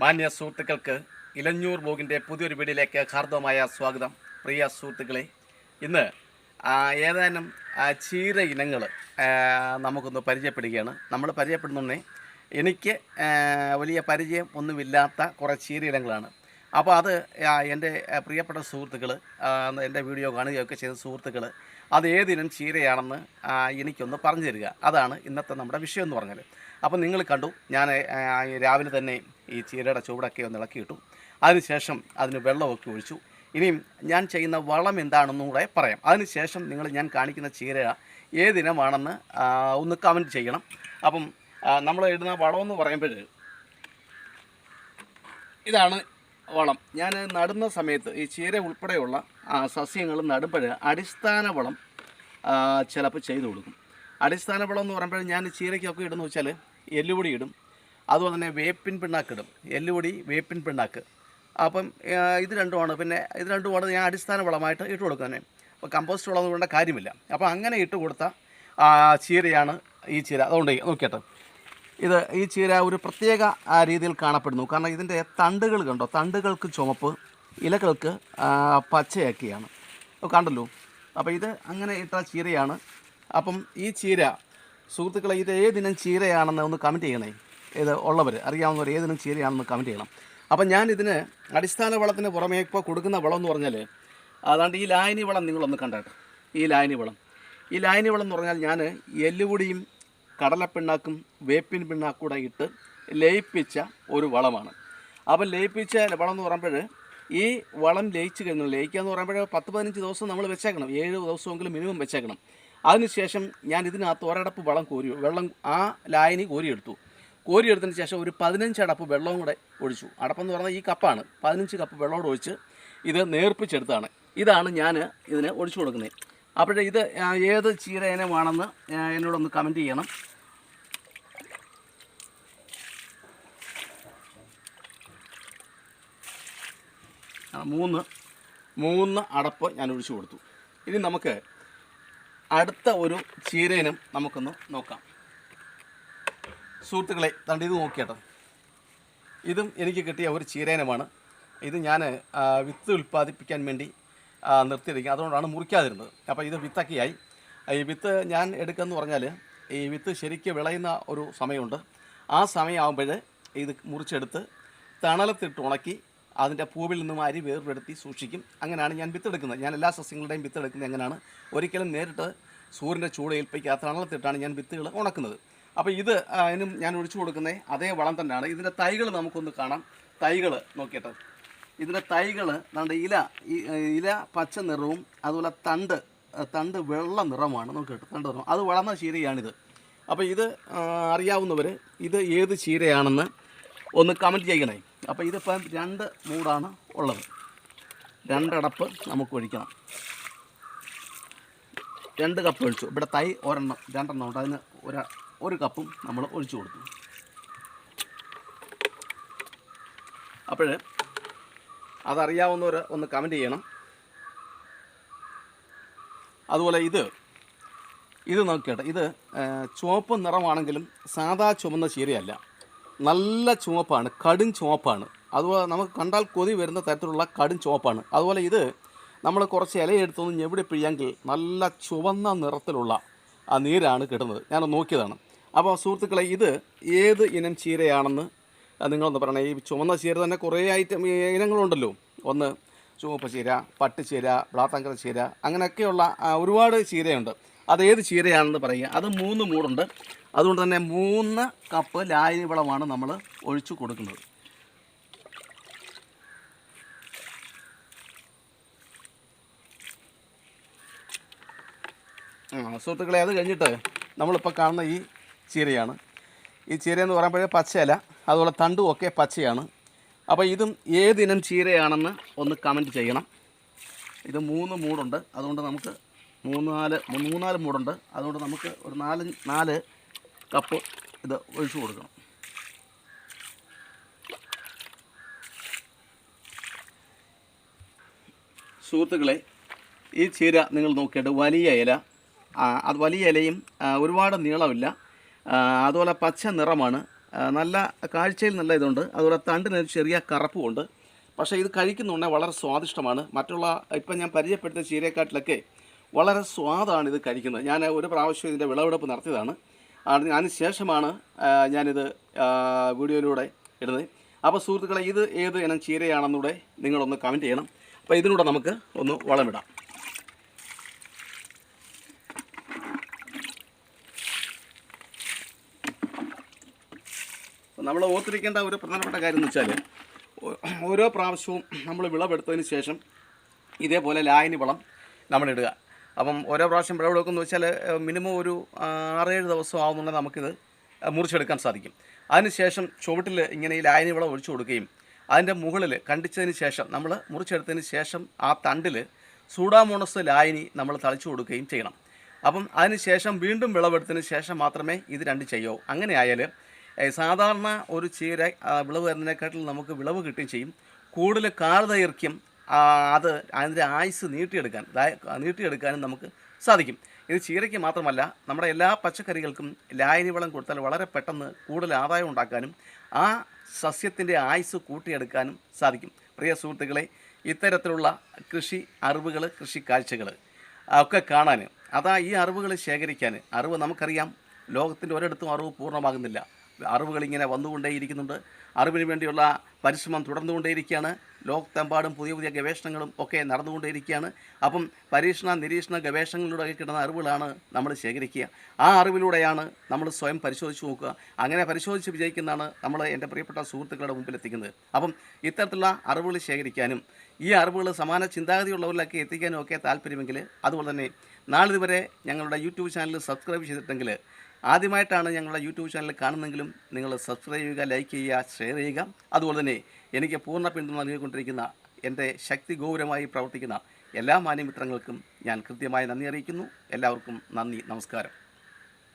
മാന്യ സുഹൃത്തുക്കൾക്ക് ഇലഞ്ഞൂർ ബോഗിന്റെ പുതിയൊരു വീടിലേക്ക് ഹാർദവമായ സ്വാഗതം. പ്രിയ സുഹൃത്തുക്കളെ ഇന്ന് ഏതാനും ചീര ഇനങ്ങൾ നമുക്കൊന്ന് പരിചയപ്പെടുകയാണ്. നമ്മൾ പരിചയപ്പെടുന്നുണ്ടേ എനിക്ക് വലിയ പരിചയം ഒന്നുമില്ലാത്ത കുറേ ചീര ഇനങ്ങളാണ്. അപ്പോൾ അത് എന്റെ പ്രിയപ്പെട്ട സുഹൃത്തുക്കൾ എന്റെ വീഡിയോ കാണുകയൊക്കെ ചെയ്ത സുഹൃത്തുക്കൾ അത് ഏതിനും ചീരയാണെന്ന് എനിക്കൊന്ന് പറഞ്ഞു തരിക അതാണ് ഇന്നത്തെ നമ്മുടെ വിഷയം എന്ന് പറഞ്ഞാൽ അപ്പോൾ നിങ്ങൾ കണ്ടു ഞാൻ രാവിലെ തന്നെ ഈ ചീരയുടെ ചുവടൊക്കെ ഒന്ന് ഇളക്കി ഇളക്കിയിട്ടു അതിനുശേഷം അതിന് വെള്ളമൊക്കെ ഒഴിച്ചു. ഇനിയും ഞാൻ ചെയ്യുന്ന വളം എന്താണെന്നും കൂടെ പറയാം. അതിനുശേഷം നിങ്ങൾ ഞാൻ കാണിക്കുന്ന ചീര ഏതിനമാണെന്ന് ഒന്ന് കമന്റ് ചെയ്യണം. അപ്പം നമ്മൾ ഇടുന്ന വളമെന്ന് പറയുമ്പോൾ ഇതാണ് വളം. ഞാൻ നടുന്ന സമയത്ത് ഈ ചീര ഉൾപ്പെടെയുള്ള സസ്യങ്ങൾ നടുമ്പോൾ അടിസ്ഥാന വളം ചിലപ്പോൾ ചെയ്തു കൊടുക്കും. അടിസ്ഥാന വളം എന്ന് പറയുമ്പോൾ ഞാൻ ചീരയ്ക്കൊക്കെ ഇടുന്ന വെച്ചാൽ എല്ലുപൊടി ഇടും അതുപോലെ തന്നെ വേപ്പിൻ പിണ്ണാക്ക് ഇടും എല്ലുപൊടി വേപ്പിൻ പിണ്ണാക്ക്. അപ്പം ഇത് രണ്ടുമാണ്. പിന്നെ ഇത് രണ്ടുമാണ് ഞാൻ അടിസ്ഥാന വളമായിട്ട് ഇട്ട് കൊടുക്കുന്നത്. അപ്പോൾ കമ്പോസ്റ്റ് വളം കൊണ്ട കാര്യമില്ല. അപ്പോൾ അങ്ങനെ ഇട്ട് കൊടുത്ത ചീരയാണ് ഈ ചീര. അതുകൊണ്ട് നോക്കിയിട്ട്. ഇത് ഈ ചീര ഒരു പ്രത്യേക രീതിയിൽ കാണപ്പെടുന്നു. കാരണം ഇതിന്റെ തണ്ടുകൾ കണ്ടോ? തണ്ടുകൾക്ക് ചുമപ്പ് ഇലകൾക്ക് പച്ചയാക്കിയാണ്. കണ്ടല്ലോ? അപ്പോൾ ഇത് അങ്ങനെ ഇട്ട ചീരയാണ്. അപ്പം ഈ ചീര സുഹൃത്തുക്കളെ ഇത് ഏതിനം ചീരയാണെന്ന് ഒന്ന് കമന്റ് ചെയ്യണേ. ഇത് ഉള്ളവർ അറിയാവുന്നവർ ഏതിനും ചീരയാണെന്ന് കമന്റ് ചെയ്യണം. അപ്പം ഞാൻ അടിസ്ഥാന വളത്തിന് പുറമേ ഇപ്പോൾ കൊടുക്കുന്ന വളം എന്ന് പറഞ്ഞാൽ അതാണ്ട് ഈ ലായനി വളം നിങ്ങളൊന്ന് കണ്ടേട്ടോ. ഈ ലായനി വളം. ഈ ലായനി വളം എന്ന് പറഞ്ഞാൽ ഞാൻ എല്ലുപൊടിയും കടലപ്പിണ്ണാക്കും വേപ്പിൻ പിണ്ണാക്കും കൂടെ ഇട്ട് ലയിപ്പിച്ച ഒരു വളമാണ്. അപ്പം ലയിപ്പിച്ച വളം എന്ന് പറയുമ്പോൾ ഈ വളം ലയിച്ച് കഴിഞ്ഞു ലയിക്കുക എന്ന് പറയുമ്പോൾ പത്ത് പതിനഞ്ച് ദിവസം നമ്മൾ വെച്ചേക്കണം. ഏഴ് ദിവസമെങ്കിലും മിനിമം വെച്ചേക്കണം. അതിനുശേഷം ഞാൻ ഇതിനകത്ത് ഒരടപ്പ് വളം കോരി വെള്ളം ആ ലായനി കോരിയെടുത്തു. കോരിയെടുത്തതിന് ശേഷം ഒരു പതിനഞ്ച് അടപ്പ് വെള്ളവും കൂടെ ഒഴിച്ചു. അടപ്പെന്ന് പറഞ്ഞാൽ ഈ കപ്പാണ്. പതിനഞ്ച് കപ്പ് വെള്ളം കൂടെ ഒഴിച്ച് ഇത് നേർപ്പിച്ചെടുത്താണ്. ഇതാണ് ഞാൻ ഇതിന് ഒഴിച്ചു കൊടുക്കുന്നത്. അപ്പോഴേ ഇത് ഏത് ചീര ഇനമാണെന്ന് എന്നോടൊന്ന് കമന്റ് ചെയ്യണം. മൂന്ന് മൂന്ന് അടപ്പ് ഞാൻ ഒഴിച്ചു കൊടുത്തു. ഇനി നമുക്ക് അടുത്ത ഒരു ചീരേനും നമുക്കൊന്ന് നോക്കാം. സുഹൃത്തുക്കളെ തണ്ട് ഇത് നോക്കിയാട്ടോ. ഇതും എനിക്ക് കിട്ടിയ ഒരു ചീരേനമാണ്. ഇത് ഞാൻ വിത്ത് ഉൽപ്പാദിപ്പിക്കാൻ വേണ്ടി നിർത്തിയിരിക്കുക അതുകൊണ്ടാണ് മുറിക്കാതിരുന്നത്. അപ്പോൾ ഇത് വിത്തൊക്കെയായി. ഈ വിത്ത് ഞാൻ എടുക്കുകയെന്ന് പറഞ്ഞാൽ ഈ വിത്ത് ശരിക്ക് വിളയുന്ന ഒരു സമയമുണ്ട്. ആ സമയമാകുമ്പോൾ ഇത് മുറിച്ചെടുത്ത് തണലത്തിട്ട് ഉണക്കി അതിന്റെ പൂവിൽ നിന്നും അരി വേർപെടുത്തി സൂക്ഷിക്കും. അങ്ങനെയാണ് ഞാൻ വിത്തെടുക്കുന്നത്. ഞാൻ എല്ലാ സസ്യങ്ങളുടെയും വിത്തെടുക്കുന്നത് എങ്ങനെയാണ്? ഒരിക്കലും നേരിട്ട് സൂര്യന്റെ ചൂട് ഏൽപ്പിക്കാത്ത തണലത്തിട്ടാണ് ഞാൻ വിത്തുകൾ ഉണക്കുന്നത്. അപ്പോൾ ഇത് അതിനും ഞാൻ ഒഴിച്ചു കൊടുക്കുന്നത് അതേ വളം തന്നെയാണ്. ഇതിന്റെ തൈകൾ നമുക്കൊന്ന് കാണാം. തൈകൾ നോക്കിയിട്ട്. ഇതിന്റെ തൈകൾ നമ്മുടെ ഇല ഇല പച്ച നിറവും അതുപോലെ തണ്ട് തണ്ട് വെള്ള നിറമാണ്. നോക്കിയിട്ട് തണ്ട് നിറം. അത് വളർന്ന ചീരയാണിത്. അപ്പോൾ ഇത് അറിയാവുന്നവർ ഇത് ഏത് ചീരയാണെന്ന് ഒന്ന് കമന്റ് ചെയ്യണേ. അപ്പോൾ ഇതിപ്പം രണ്ട് മൂടാണ് ഉള്ളത്. രണ്ടടപ്പ് നമുക്ക് ഒഴിക്കണം. രണ്ട് കപ്പ് ഒഴിച്ചു. ഇവിടെ തൈ ഒരെണ്ണം രണ്ടെണ്ണം ഉണ്ട്. അതിന് ഒരു ഒരു കപ്പും നമ്മൾ ഒഴിച്ചു കൊടുത്തു. അപ്പോൾ അതറിയാവുന്നവർ ഒന്ന് കമന്റ് ചെയ്യണം. അതുപോലെ ഇത് ഇത് നോക്കിയിട്ട് ഇത് ചുവപ്പ് നിറമാണെങ്കിലും സാധാ ചുമന്ന ചീരയല്ല. നല്ല ചുവപ്പാണ് കടും ചുവപ്പാണ്. അതുപോലെ നമുക്ക് കണ്ടാൽ കൊതി വരുന്ന തരത്തിലുള്ള കടും ചുവപ്പാണ്. അതുപോലെ ഇത് നമ്മൾ കുറച്ച് ഇലയെടുത്തൊന്ന് ഞെവിടെ പിഴിയെങ്കിൽ നല്ല ചുവന്ന നിറത്തിലുള്ള ആ നീരാണ് കിട്ടുന്നത്. ഞാൻ നോക്കിയതാണ്. അപ്പോൾ സുഹൃത്തുക്കളെ ഇത് ഏത് ഇനം ചീരയാണെന്ന് നിങ്ങളൊന്ന് പറയണം. ഈ ചുവന്ന ചീര തന്നെ കുറേ ഐറ്റം ഇനങ്ങളുണ്ടല്ലോ. ഒന്ന് ചുവപ്പ് ചീര പട്ടുചീര ബ്ലാത്തങ്കര ചീര അങ്ങനെയൊക്കെയുള്ള ഒരുപാട് ചീരയുണ്ട്. അത് ഏത് ചീരയാണെന്ന് പറയുക. അത് മൂന്ന് മൂടുണ്ട്. അതുകൊണ്ട് തന്നെ മൂന്ന് കപ്പ് ലായനി വളമാണ് നമ്മൾ ഒഴിച്ചു കൊടുക്കുന്നത്. സുഹൃത്തുക്കളെ അത് കഴിഞ്ഞിട്ട് നമ്മളിപ്പോൾ കാണുന്ന ഈ ചീരയാണ്. ഈ ചീര എന്ന് പറയുമ്പോഴേ പച്ചയല്ല അതുപോലെ തണ്ടും ഒക്കെ പച്ചയാണ്. അപ്പോൾ ഇതും ഏതിനം ചീരയാണെന്ന് ഒന്ന് കമന്റ് ചെയ്യണം. ഇത് മൂന്ന് മൂടുണ്ട് അതുകൊണ്ട് നമുക്ക് മൂന്ന് നാല് മൂന്നാൽ മൂടുണ്ട്. അതുകൊണ്ട് നമുക്ക് ഒരു നാല് നാല് കപ്പ് ഇത് ഒഴിച്ചു കൊടുക്കണം. സുഹൃത്തുക്കളെ ഈ ചീര നിങ്ങൾ നോക്കിയിട്ട് വലിയ ഇല. അത് വലിയ ഇലയും ഒരുപാട് നീളമില്ല. അതുപോലെ പച്ച നിറമാണ്. നല്ല കാഴ്ചയിൽ നല്ല ഇതുണ്ട്. അതുപോലെ തണ്ടിന് ഒരു ചെറിയ കറുപ്പുമുണ്ട്. പക്ഷേ ഇത് കഴിക്കുന്നുണ്ടെങ്കിൽ വളരെ സ്വാദിഷ്ടമാണ്. മറ്റുള്ള ഇപ്പം ഞാൻ പരിചയപ്പെടുത്തിയ ചീരക്കാട്ടിലൊക്കെ വളരെ സ്വാദാണ് ഇത് കഴിക്കുന്നത്. ഞാൻ ഒരു പ്രാവശ്യം ഇതിന്റെ വിളവെടുപ്പ് നടത്തിയതാണ്. അതിന് ശേഷമാണ് ഞാനിത് വീഡിയോയിലൂടെ ഇടുന്നത്. അപ്പോൾ സുഹൃത്തുക്കളെ ഇത് ഏത് ഇനം ചീരയാണെന്നൂടെ നിങ്ങളൊന്ന് കമന്റ് ചെയ്യണം. അപ്പോൾ ഇതിലൂടെ നമുക്ക് ഒന്ന് വളമിടാം നമ്മൾ ഓർത്തിരിക്കേണ്ട ഒരു പ്രധാനപ്പെട്ട കാര്യം എന്ന് വെച്ചാൽ ഓരോ പ്രാവശ്യവും നമ്മൾ വിളവെടുത്തതിന് ശേഷം ഇതേപോലെ ലായനി വളം നമ്മളിടുക അപ്പം ഓരോ പ്രാവശ്യം വിളവെടുക്കുമെന്ന് വെച്ചാൽ മിനിമം ഒരു ആറേഴ് ദിവസം ആവുന്നുണ്ടെങ്കിൽ നമുക്കിത് മുറിച്ചെടുക്കാൻ സാധിക്കും. അതിനുശേഷം ചുവട്ടിൽ ഇങ്ങനെ ഈ ലായനി വളം ഒഴിച്ചു കൊടുക്കുകയും അതിന്റെ മുകളിൽ കണ്ടിച്ചതിന് ശേഷം നമ്മൾ മുറിച്ചെടുത്തതിന് ശേഷം ആ തണ്ടിൽ സൂഡാമോണസ് ലായനി നമ്മൾ തളിച്ചു കൊടുക്കുകയും ചെയ്യണം. അപ്പം അതിന് ശേഷം വീണ്ടും വിളവെടുത്തതിന് ശേഷം മാത്രമേ ഇത് രണ്ട് ചെയ്യാവൂ അങ്ങനെ ആയാൽ ഏഹ് സാധാരണ ഒരു ചീര വിളവ് വരുന്നതിനെക്കാട്ടിൽ നമുക്ക് വിളവ് കിട്ടുകയും ചെയ്യും. കൂടുതൽ കാലദൈർഘ്യം അത് അതിന്റെ ആയുസ് നീട്ടിയെടുക്കാൻ നീട്ടിയെടുക്കാനും നമുക്ക് സാധിക്കും. ഇത് ചീരയ്ക്ക് മാത്രമല്ല നമ്മുടെ എല്ലാ പച്ചക്കറികൾക്കും ലായനി വളം കൊടുത്താൽ വളരെ പെട്ടെന്ന് കൂടുതൽ ആദായം ഉണ്ടാക്കാനും ആ സസ്യത്തിന്റെ ആയുസ് കൂട്ടിയെടുക്കാനും സാധിക്കും. പ്രിയ സുഹൃത്തുക്കളെ ഇത്തരത്തിലുള്ള കൃഷി അറിവുകൾ കൃഷി കാഴ്ചകൾ ഒക്കെ കാണാൻ അതാ ഈ അറിവുകൾ ശേഖരിക്കാൻ അറിവ് നമുക്കറിയാം. ലോകത്തിന്റെ ഒരിടത്തും അറിവ് പൂർണമാകുന്നില്ല. അറിവുകൾ ഇങ്ങനെ വന്നുകൊണ്ടേയിരിക്കുന്നുണ്ട്. അറിവിന് വേണ്ടിയുള്ള പരിശ്രമം തുടർന്നുകൊണ്ടേയിരിക്കുകയാണ്. ലോകത്തെമ്പാടും പുതിയ പുതിയ ഗവേഷണങ്ങളും ഒക്കെ നടന്നുകൊണ്ടേയിരിക്കുകയാണ്. അപ്പം പരീക്ഷണ നിരീക്ഷണ ഗവേഷണങ്ങളിലൂടെ കിട്ടുന്ന അറിവുകളാണ് നമ്മൾ ശേഖരിക്കുക. ആ അറിവിലൂടെയാണ് നമ്മൾ സ്വയം പരിശോധിച്ച് നോക്കുക. അങ്ങനെ പരിശോധിച്ച് വിജയിക്കുന്നതാണ് നമ്മൾ എന്റെ പ്രിയപ്പെട്ട സുഹൃത്തുക്കളുടെ മുമ്പിൽ എത്തിക്കുന്നത് അപ്പം ഇത്തരത്തിലുള്ള അറിവുകൾ ശേഖരിക്കാനും ഈ അറിവുകൾ സമാന ചിന്താഗതിയുള്ളവരിലൊക്കെ എത്തിക്കാനും ഒക്കെ താല്പര്യമെങ്കിൽ അതുപോലെ തന്നെ നാളിതുവരെ ഞങ്ങളുടെ യൂട്യൂബ് ചാനൽ സബ്സ്ക്രൈബ് ചെയ്തിട്ടെങ്കിൽ ആദ്യമായിട്ടാണ് ഞങ്ങളുടെ യൂട്യൂബ് ചാനൽ കാണുന്നെങ്കിലും നിങ്ങൾ സബ്സ്ക്രൈബ് ചെയ്യുക ലൈക്ക് ചെയ്യുക ഷെയർ ചെയ്യുക. അതുപോലെ തന്നെ എനിക്ക് പൂർണ പിന്തുണ നൽകിക്കൊണ്ടിരിക്കുന്ന എന്റെ ശക്തി ഗൗരവമായി പ്രവർത്തിക്കുന്ന എല്ലാ മാന്യമിത്രങ്ങൾക്കും ഞാൻ കൃത്യമായി നന്ദി അറിയിക്കുന്നു. എല്ലാവർക്കും നന്ദി നമസ്കാരം.